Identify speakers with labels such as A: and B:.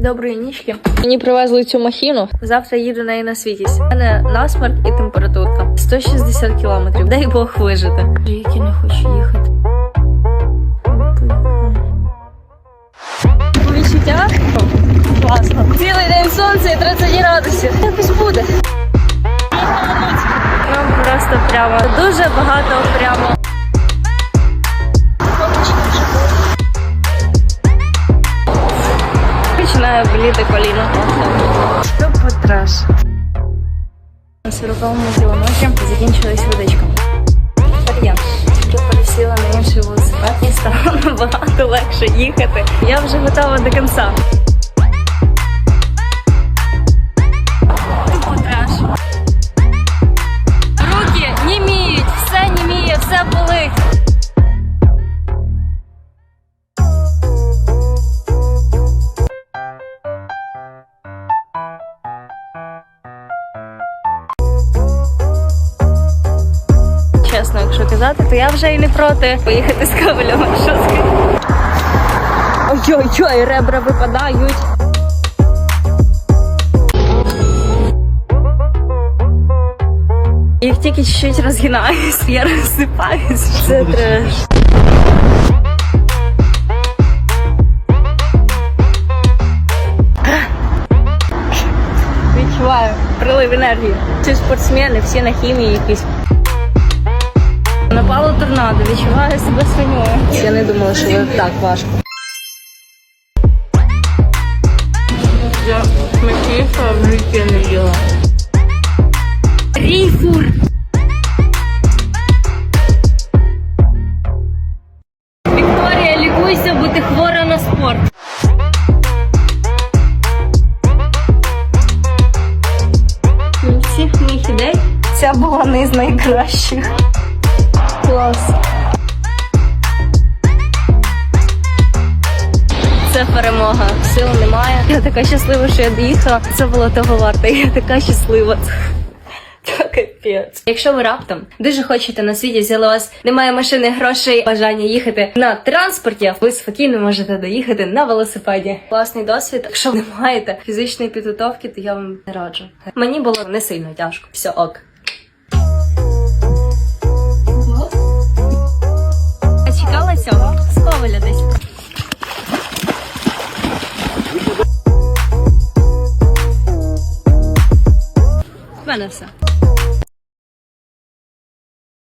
A: Доброї нічки. Мені привезли цю махіну. Завтра їду неї на світість. У мене насморк і температурка. 160 кілометрів. Дай Бог вижити. Як не хочу їхати. По відчуттях класно. Цілий день сонце і 30 градусів. Якось буде. Нам просто прямо дуже багато прямо. Боліти коліно. Що потраш? На 40-му кілометрі закінчилась водичка. Тепер я пересіла на інший велосипед і стало набагато легше їхати. Я вже готова до кінця. Чесно, якщо казати, то я вже і не проти поїхати з кабеля маршрутки. Ой-ой-ой, ребра випадають. Їх тільки чуть-чуть розгинаюсь, я розсипаюсь. Це треш. Відчуваю прилив енергії. Ці спортсмени всі на хімії якісь. Напало торнадо, відчуваю себе свиньою. Я не думала, що так важко. Я смачніше в житті не їла. Ріфур! Вікторія, лікуйся, бо ти хвора на спорт. Всіх моїх ідей ця була не з найкращих. Клас. Це перемога. Сил немає. Я така щаслива, що я доїхала. Це було того варте. Я така щаслива. Та капець. Якщо ви раптом дуже хочете на світі, взяли вас немає машини, грошей, бажання їхати на транспорті, ви спокійно можете доїхати на велосипеді. Класний досвід. Якщо ви не маєте фізичної підготовки, то я вам не раджу. Мені було не сильно тяжко. Все ок. В мене все.